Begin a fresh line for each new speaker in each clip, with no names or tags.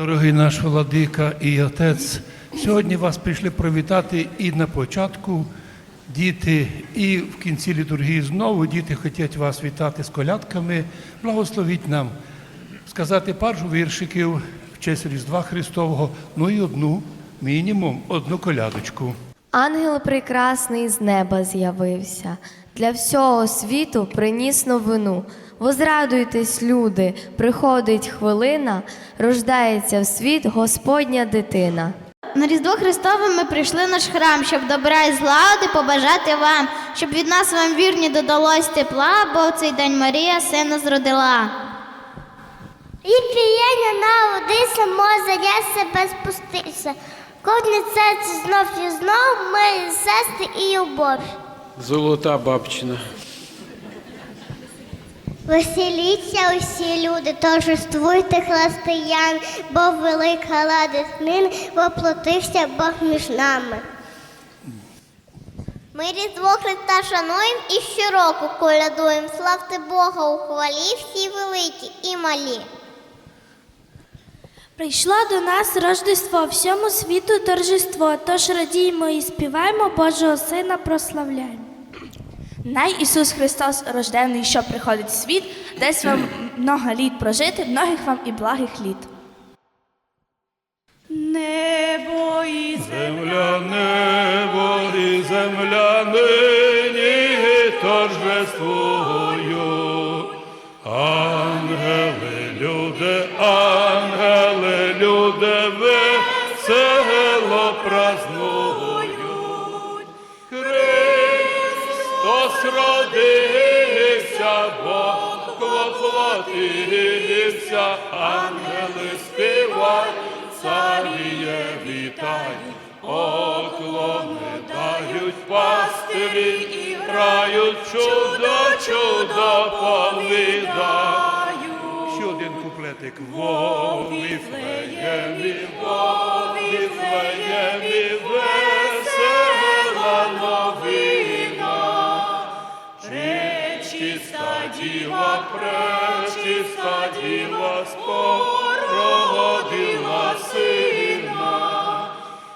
Дорогий наш владика і отець, сьогодні вас прийшли привітати і на початку діти, і в кінці літургії знову діти хочуть вас вітати з колядками. Благословіть нам сказати пару віршиків в честь Різдва Христового, ну і одну, мінімум, одну колядочку.
Ангел прекрасний з неба з'явився, для всього світу приніс новину. Возрадуйтесь, люди, приходить хвилина, рождається в світ Господня дитина.
На Різдво Христове ми прийшли в наш храм, щоб добра і злагоди побажати вам, щоб від нас вам вірні додалось тепла, бо в цей день Марія сина зродила.
І приємно на Одеса може я себе спустився. Кожне серце знов і знов ми сестри і любов.
Золота бабчина.
Веселіться усі люди, торжествуйте християн, бо велика нині воплотився Бог між нами. Ми Різдво Христа шануємо і щороку колядуємо. Славте Бога у хвалі всі великі і малі.
Прийшло до нас Рождество, всьому світу торжество, тож радіємо і співаємо, Божого Сина прославляємо.
Най Ісус Христос рождений, що приходить в світ, дасть вам много літ прожити, многих вам і благих літ.
Небо і
Земля, небо і земля нині торжествую. Ангели, люди, ангели, воплотився, ангели співають, царіє вітають, оклони дають пастирі і грають, чудо, чудо повідають. Ще один куплетик. Во Віфлеємі, діва, пречиста діва, спородила сина.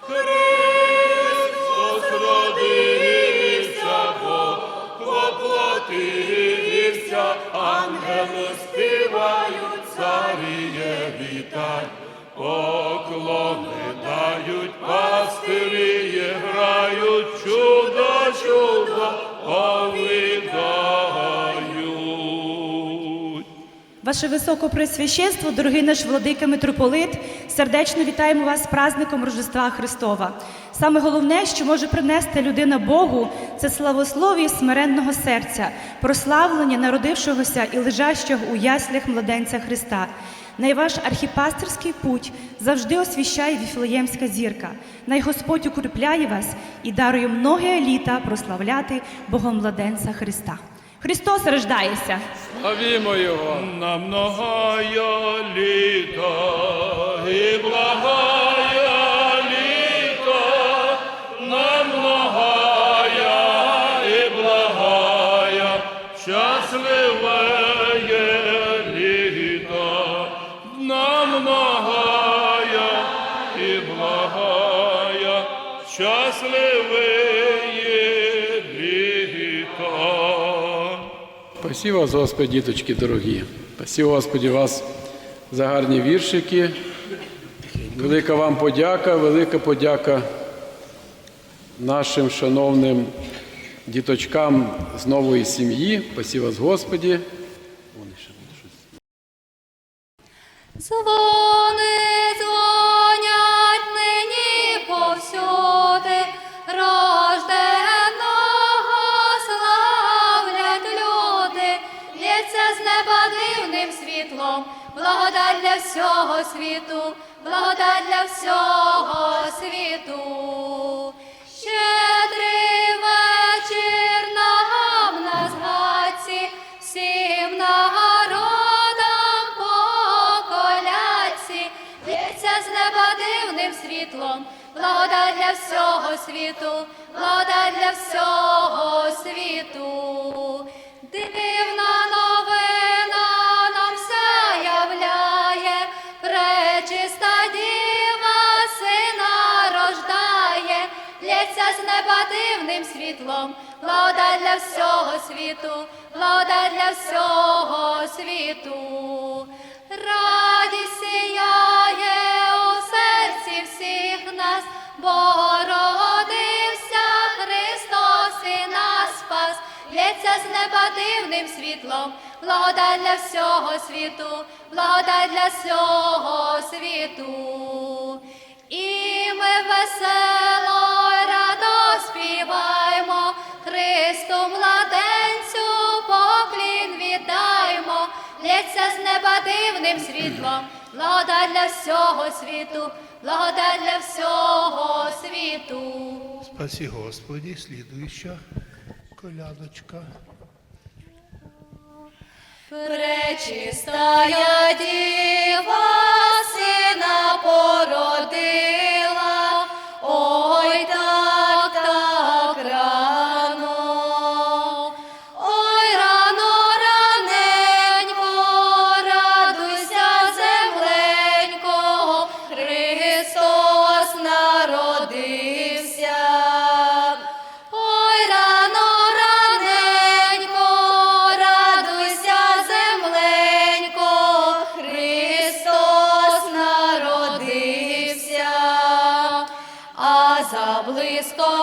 Христос родився, Бог воплотився, ангели співають, царіє вітань, поклони дають, пастирі грають, чудо, чудо повідають.
Ваше Високопресвященство, дорогий наш владика митрополит, сердечно вітаємо вас з праздником Рождества Христова. Саме головне, що може принести людина Богу, це славослов'я смиренного серця, прославлення народившогося і лежащого у яслях младенця Христа. Найваш архіпастерський путь завжди освіщає Віфлеємська зірка. Най Господь укріпляє вас і дарує многе літа прославляти Богомладенця Христа. Христос рождається!
Славімо Його!
На многая літа і благая літа, на і благая, щасливе літа, на многая і благая, щасливе
Спасибо вас, Господи, діточки дорогі. Спасибо, Господи, вас за гарні віршики. Велика вам подяка, велика подяка нашим шановним діточкам з нової сім'ї. Спасибо вас, Господі.
Дзвони дзвонять дивним світлом, благодать для всього світу, благодать для всього світу. Щедрий вечір на згадці, всім народам по коляці, з неба дивним світлом, благодать для всього світу, благодать для всього світу. Дивна дивним світлом, благодать для всього світу, благодать для всього світу. Радість сіяє у серці всіх нас, бо родився Христос і нас спас, лється з неба дивним світлом, благодать для всього світу, благодать для всього світу. І ми весело, радо співаємо, Христу младенцю поклін віддаймо, лється з неба дивним світлом, благодать для всього світу, благодать для всього світу.
Спасі Господі, слідуюча колядочка.
Пречистая діва сина породила, за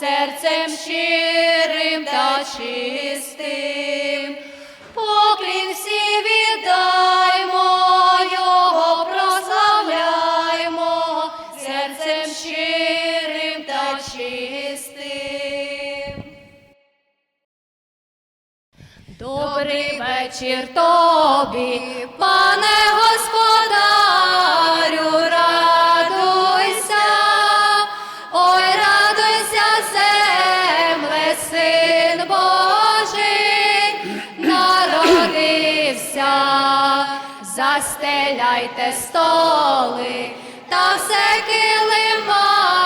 серцем щирим та чистим. Поклін всі віддаймо, Його прославляймо серцем щирим та чистим. Добрий вечір тобі, пане господарю, застеляйте столи та все килимами,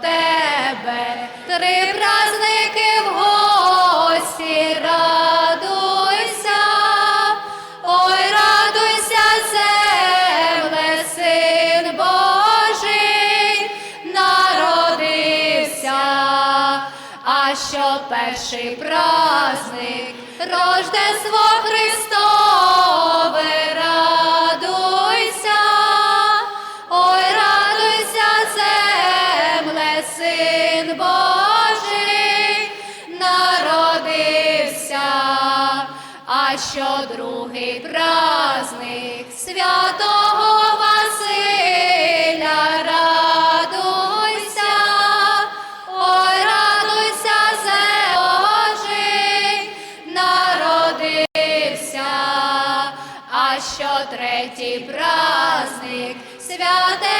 тебе. Три праздники в гості, радуйся, ой, радуйся, земле, син Божий, народився, а що перший праздник? Рождество Христове, другий праздник святого Василя, радуйся, ой, радуйся, Божий, народився, а що третій праздник? Святе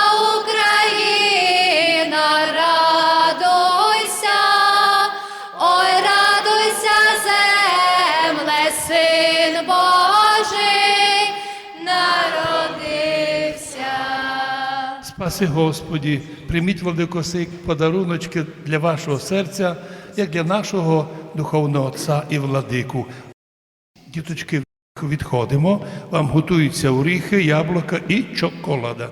Божий народився.
Спаси Господі, прийміть владико подаруночки для вашого серця, як для нашого духовного отця і владику. Діточки, відходимо, вам готуються оріхи, яблука і чоколада.